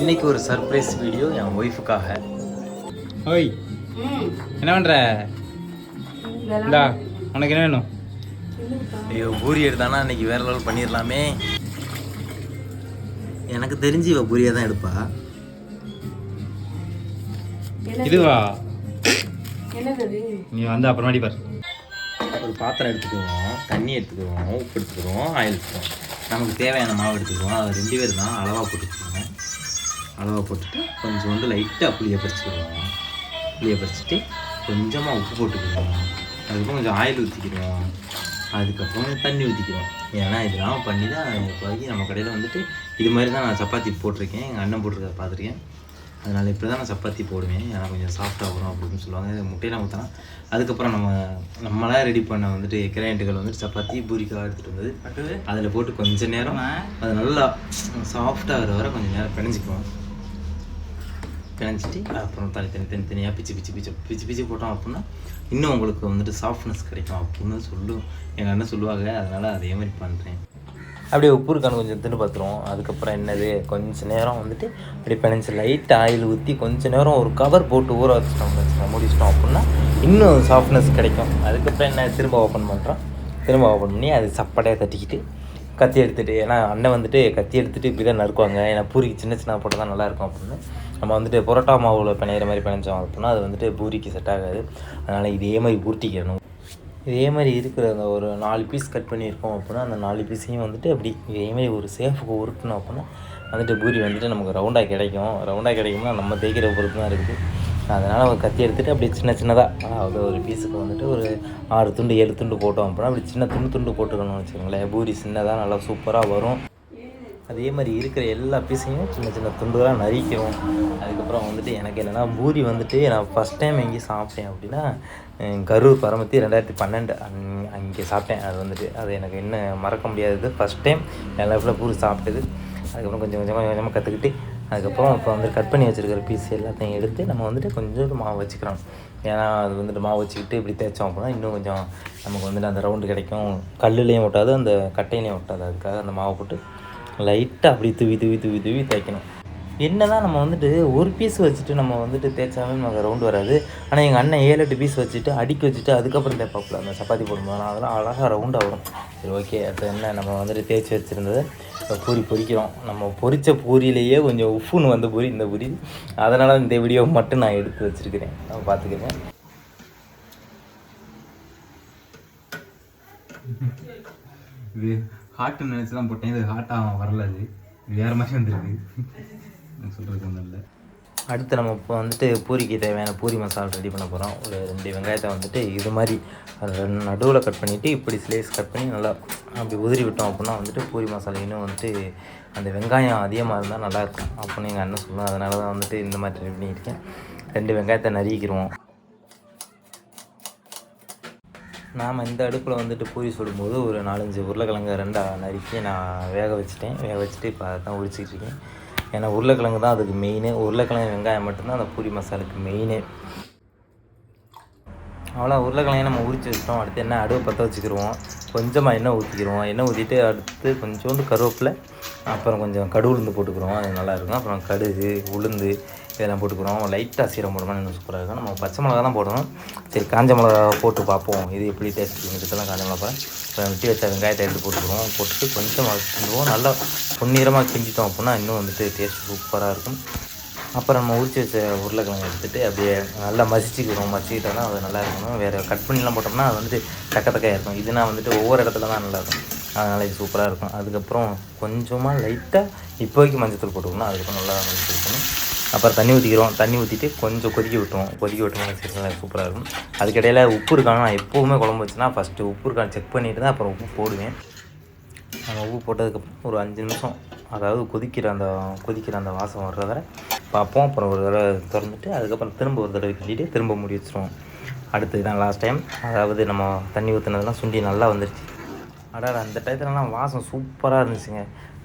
இன்னைக்கு ஒரு surprise video என் ஒய்ஃபுக்காக ஓய் என்ன பண்ற? இந்தா உனக்கு என்ன வேணும்? ஐயோ பூரி எடுத்தானா இன்னைக்கு வேற லெவல் பண்ணிடலாமே எனக்கு தெரிஞ்சு இவ பூரியை தான் எடுப்பா. இதுவா? என்னது நீ வந்து அப்புறமாடி பாரு. ஒரு பாத்திரம் எடுத்துக்குவோம். தண்ணி எடுத்துக்குவோம். உப்பு எடுத்துக்குவோம். ஆயில் எடுத்துக்குவோம். நமக்கு தேவையான மாவு எடுத்துக்குவோம். அது ரெண்டு பேர் தான். அளவாக போட்டுக்குவோம். அளவாக போட்டுட்டு கொஞ்சோண்டு லைட்டாக புளியை பறிச்சுக்கிடுவோம் புளியை பறிச்சுட்டு கொஞ்சமாக உப்பு போட்டுக்கிடுவோம். அதுக்கப்புறம் கொஞ்சம் ஆயில் ஊற்றிக்கிடுவோம் அதுக்கப்புறம் தண்ணி ஊற்றிக்கிறோம் ஏன்னா இதெல்லாம் பண்ணி தான் இப்போதைக்கு நம்ம கடையில் வந்துட்டு இது மாதிரி தான் நான் சப்பாத்தி போட்டிருக்கேன். எங்கள் அண்ணன் போட்டிருக்கிறத பார்த்துருக்கேன். அதனால் இப்படி தான் நான் சப்பாத்தி போடுவேன். ஏன்னா கொஞ்சம் சாஃப்டாக வரும் அப்படின்னு சொல்லுவாங்க. முட்டையெல்லாம் ஊற்றினா அதுக்கப்புறம் நம்ம நம்மளாக ரெடி பண்ண வந்துட்டு கிரைண்டுகள் வந்துட்டு சப்பாத்தி பூரிக்காக எடுத்துகிட்டு வந்தது அதில் போட்டு கொஞ்ச நேரம் அது நல்லா சாஃப்டாக வர வர கொஞ்சம் நேரம் பிணைஞ்சிக்குவோம். பிணைஞ்சிட்டு அப்புறம் தனி தனி தனி தனியாக பிச்சு பிச்சு பிச்சு பிச்சு பிச்சு போட்டோம் அப்படின்னா இன்னும் உங்களுக்கு வந்துட்டு சாஃப்ட்னஸ் கிடைக்கும். அப்படின்னு சொல்லும். எங்கள் அண்ணன் சொல்லுவாங்க அதனால் அதே மாதிரி பண்ணுறேன் அப்படியே உப்பு இருக்கான்னு கொஞ்சம் தின்னு பார்த்துருவோம் அதுக்கப்புறம் என்னது? கொஞ்ச நேரம் வந்துட்டு அப்படியே பிணைஞ்சு லைட் ஆயில் ஊற்றி கொஞ்ச நேரம் ஒரு கவர் போட்டு ஊற வச்சிட்டோம். வச்சுட்டோம் மூடிச்சிட்டோம் அப்படின்னா இன்னும் சாஃப்ட்னஸ் கிடைக்கும். அதுக்கப்புறம் என்ன திரும்ப ஓப்பன் பண்ணுறோம் திரும்ப ஓப்பன் பண்ணி அது சப்படையாக தட்டிக்கிட்டு கத்தி எடுத்துகிட்டு ஏன்னா அண்ணன் வந்துட்டு கத்தி எடுத்துகிட்டு இப்படி தான் நறுக்குவாங்க. ஏன்னா பூரிக்கு சின்ன சின்ன போட்டால் தான் நல்லாயிருக்கும் அப்படின்னு. நம்ம வந்துட்டு பொரோட்டா மாவில் பிணையிற மாதிரி பிணைஞ்சோம் அப்படின்னா அது வந்துட்டு பூரிக்கு செட் ஆகாது. அதனால் இதே மாதிரி பூர்த்திக்கணும் இதே மாதிரி இருக்கிற அந்த ஒரு நாலு பீஸ் கட் பண்ணியிருக்கோம் அப்படின்னா அந்த நாலு பீஸையும் வந்துட்டு அப்படி இதே மாதிரி ஒரு சேஃபுக்கு உருட்டணும் அப்படின்னா வந்துட்டு பூரி வந்துட்டு நமக்கு ரவுண்டாக கிடைக்கும். ரவுண்டாக கிடைக்கும்னா நம்ம தேய்க்கிற பொறுத்து தான் இருக்குது அதனால் ஒரு கத்தி எடுத்துகிட்டு அப்படியே சின்ன சின்னதாக அதாவது ஒரு பீஸுக்கு வந்துட்டு ஒரு ஆறு துண்டு ஏழு துண்டு போட்டோம் அப்படின்னா அப்படி சின்ன துண்டு துண்டு போட்டுக்கணும்னு வச்சுக்கோங்களேன். பூரி சின்னதாக நல்லா சூப்பராக வரும். அதே மாதிரி இருக்கிற எல்லா பீஸையும் சின்ன சின்ன துண்டுகளாக நரிக்கிறோம் அதுக்கப்புறம் வந்துட்டு எனக்கு என்னென்னா பூரி வந்துட்டு நான் ஃபஸ்ட் டைம் எங்கேயும் சாப்பிட்டேன் அப்படின்னா கரூர் பரமத்தி ரெண்டாயிரத்தி பன்னெண்டு அங் அங்கே சாப்பிட்டேன். அது வந்துட்டு அது எனக்கு என்ன மறக்க முடியாதது. ஃபஸ்ட் டைம் என் லைஃப்பில் பூரி சாப்பிட்டது. அதுக்கப்புறம் கொஞ்சம் கொஞ்சமாக கொஞ்சம் கொஞ்சமாக கற்றுக்கிட்டு அதுக்கப்புறம் இப்போ வந்து கட் பண்ணி வச்சுருக்கிற பீஸ் எல்லாத்தையும் எடுத்து நம்ம வந்துட்டு கொஞ்சம் மாவு வச்சுக்கிறோம் ஏன்னா அது வந்துட்டு மாவு வச்சுக்கிட்டு இப்படி தேய்ச்சோம் அப்படின்னா இன்னும் கொஞ்சம் நமக்கு வந்துட்டு அந்த ரவுண்டு கிடைக்கும். கல்லுலேயும் ஒட்டாது அந்த கட்டையிலையும் ஒட்டாது. அதுக்காக அந்த மாவு போட்டு லைட்டாக அப்படி தூவி தூவி தூவி தூவி தேய்க்கணும். என்ன தான் நம்ம வந்துட்டு ஒரு பீஸ் வச்சுட்டு நம்ம வந்துட்டு தேய்ச்சாலும் நமக்கு ரவுண்டு வராது. ஆனால் எங்கள் அண்ணன் ஏழு எட்டு பீஸ் வச்சுட்டு அடுக்கி வச்சுட்டு அதுக்கப்புறம் தேய்ப்பாப்பில். அந்த சப்பாத்தி போடும்போது அதெல்லாம் அழகாக ரவுண்டாக வரும். சரி ஓகே அடுத்து என்ன நம்ம வந்துட்டு தேய்ச்சி வச்சுருந்தது இப்போ பூரி பொரிக்கிறோம். நம்ம பொரித்த பூரியிலேயே கொஞ்சம் உப்புன்னு வந்த பூரி இந்த பூரி. அதனால் இந்த வீடியோ மட்டும் நான் எடுத்து வச்சுருக்கிறேன். நான் பார்த்துக்கிறேன் இது ஹார்ட்னு நினச்சி தான் போட்டேன். இது ஹார்ட்டாக வரல அது வேறு மாதிரி வந்துருக்கு. சொல்கிறது ஒன்றும் இல்லை. அடுத்து நம்ம இப்போ வந்துட்டு பூரிக்கு தேவையான பூரி மசாலா ரெடி பண்ண போகிறோம் ஒரு ரெண்டு வெங்காயத்தை வந்துட்டு இது மாதிரி நடுவில் கட் பண்ணிவிட்டு இப்படி ஸ்லேஸ் கட் பண்ணி நல்லா அப்படி உதிரி விட்டோம் அப்படின்னா வந்துட்டு பூரி மசாலா இன்னும் வந்துட்டு அந்த வெங்காயம் அதிகமாக இருந்தால் நல்லாயிருக்கும் அப்படின்னு எங்கள் அண்ணன் சொல்லுவேன் அதனால தான் வந்துட்டு இந்த மாதிரி ரெடி பண்ணியிருக்கேன். ரெண்டு வெங்காயத்தை நறுக்கிடுவோம். நாம் இந்த அடுப்பில் வந்துட்டு பூரி சுடும்போது ஒரு நாலஞ்சு உருளைக்கிழங்கு ரெண்டாக நறுக்கி நான் வேக வச்சுட்டேன். வேக வச்சுட்டு இப்போ அதை தான் உரிச்சிக்கிட்டு இருக்கேன். ஏன்னா உருளைக்கிழங்கு தான் அதுக்கு மெயினு உருளைக்கிழங்கு வெங்காயம் மட்டும்தான் அந்த பூரி மசாலுக்கு மெயினு அவ்வளோ உருளைக்கிழங்கு நம்ம உரிச்சு வச்சிட்டோம். அடுத்து என்ன? அடுவை பற்ற வச்சுக்கிடுவோம் கொஞ்சமாக எண்ணெய் ஊற்றிக்கிடுவோம் எண்ணெய் ஊற்றிட்டு அடுத்து கொஞ்சோண்டு கருவேப்பில் அப்புறம் கொஞ்சம் கடு உளுந்து போட்டுக்கிறோம் அது நல்லாயிருக்கும் அப்புறம் கடுகு உளுந்து இதெல்லாம் போட்டுக்கிறோம். லைட்டாக சீரம் போடுவோம் இன்னும் சூப்பராக இருக்கும் நம்ம பச்சை மிளகா தான் போடணும். சரி காஞ்ச மிளகா போட்டு பார்ப்போம். இது எப்படி டேஸ்ட் கிட்டலாம் காஞ்ச மிளகா இப்போ வெட்டி வச்ச வெங்காயத்தை எடுத்து போட்டுக்கிறோம். போட்டுட்டு கொஞ்சம் கிண்டுவோம் நல்லா பொன்னீரமாக கிண்டிட்டோம் அப்படின்னா இன்னும் வந்துட்டு டேஸ்ட் சூப்பராக இருக்கும். அப்புறம் நம்ம உரிச்சு வச்ச உருளைக்கிழங்கு எடுத்துகிட்டு அப்படியே நல்லா மசிச்சுக்கிறோம் மசிக்கிட்டோம்னா அது நல்லா இருக்கணும். வேறு கட் பண்ணிலாம் போட்டோம்னா அது வந்துட்டு தக்க தக்கையாக இருக்கும். இதுனா வந்துட்டு ஒவ்வொரு இடத்துல தான் நல்லா இருக்கும். அதனால் இது சூப்பராக இருக்கும். அதுக்கப்புறம் கொஞ்சமாக லைட்டாக இப்போதைக்கு மஞ்சத்தூள் போட்டுக்கணும். அதுக்கப்புறம் நல்லா மஞ்சத்தூள் போடணும். அப்புறம் தண்ணி ஊற்றிக்கிறோம் தண்ணி ஊற்றிட்டு கொஞ்சம் கொதிக்க விட்டுருவோம். கொதிக்க விட்டோம்னா சரி சூப்பராக இருக்கும். அதுக்கிடையில் உப்பு இருக்கான்னு நான் எப்போவுமே குழம்பு வச்சுன்னா ஃபஸ்ட்டு உப்பு இருக்கான்னு செக் பண்ணிட்டு தான் அப்புறம் உப்பு போடுவேன். நம்ம உப்பு போட்டதுக்கப்புறம் ஒரு அஞ்சு நிமிஷம். அதாவது கொதிக்கிற அந்த கொதிக்கிற அந்த வாசம் வர்ற வரை பார்ப்போம். அப்புறம் ஒரு தடவை திறந்துட்டு அதுக்கப்புறம் திரும்ப ஒரு தடவை கட்டிட்டு திரும்ப மூடி வச்சுருவோம். அடுத்து தான் லாஸ்ட் டைம் அதாவது நம்ம தண்ணி ஊற்றுனதெல்லாம் சுண்டி நல்லா வந்துருச்சு. அடாடா அந்த டயத்துலலாம் வாசம் சூப்பராக இருந்துச்சுங்க.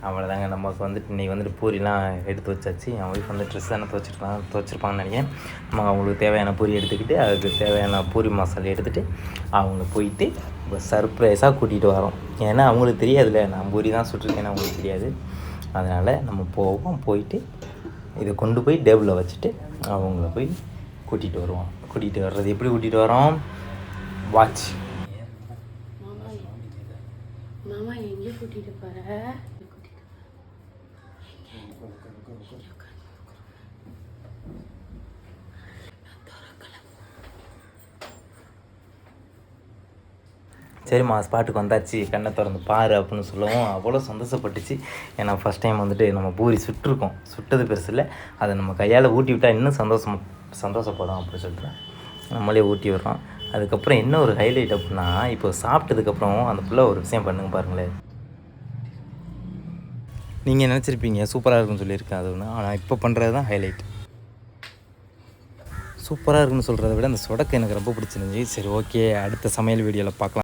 அவ்வளோதாங்க நமக்கு வந்துட்டு இன்றைக்கி வந்துட்டு பூரிலாம் எடுத்து வச்சாச்சு. என் ஒய்ஃப் வந்து ட்ரெஸ் தானே துவச்சிருக்கலாம் துவச்சிருப்பாங்கன்னு நினைக்கிறேன். நம்ம அவங்களுக்கு தேவையான பூரி எடுத்துக்கிட்டு அதுக்கு தேவையான பூரி மசாலா எடுத்துகிட்டு அவங்க போயிட்டு இப்போ சர்ப்ரைஸாக கூட்டிகிட்டு வரோம். ஏன்னா அவங்களுக்கு தெரியாதுல்ல. நான் பூரி தான் சுட்டிருக்கேன்னு அவங்களுக்கு தெரியாது. அதனால் நம்ம போவோம். போயிட்டு இதை கொண்டு போய் டேபிளில் வச்சுட்டு அவங்கள போய் கூட்டிகிட்டு வருவோம். கூட்டிகிட்டு வர்றது எப்படி கூட்டிகிட்டு வரோம்? வாட்ச் மாமா எங்கே கூட்டிகிட்டு போகிற சரிம்மா ஸ்பாட்டுக்கு வந்தாச்சு. கண்ணை திறந்து பாரு அப்படின்னு சொல்லவும் அவ்வளோ சந்தோஷப்பட்டுச்சு. ஏன்னா ஃபஸ்ட் டைம் வந்துட்டு நம்ம பூரி சுட்டிருக்கோம். சுட்டது பெருசு இல்லை. அதை நம்ம கையால் ஊட்டி விட்டால் இன்னும் சந்தோஷம் சந்தோஷப்படும் அப்படின்னு சொல்லிட்டு நம்மளே ஊட்டி விடுறோம். அதுக்கப்புறம் என்ன ஒரு ஹைலைட் அப்படின்னா இப்போ சாப்பிட்டதுக்கப்புறம் அந்த பிள்ளை ஒரு விஷயம் பண்ணுங்க பாருங்களேன். நீங்கள் நினச்சிருப்பீங்க சூப்பராக இருக்குன்னு சொல்லியிருக்கேன் அது ஒன்று ஆனால் இப்போ பண்ணுறது தான் ஹைலைட் சூப்பராக இருக்குன்னு சொல்கிறத விட அந்த சொடக்கு எனக்கு ரொம்ப பிடிச்சிருந்துச்சி. சரி ஓகே அடுத்த சமையல் வீடியோவில் பார்க்கலாம்.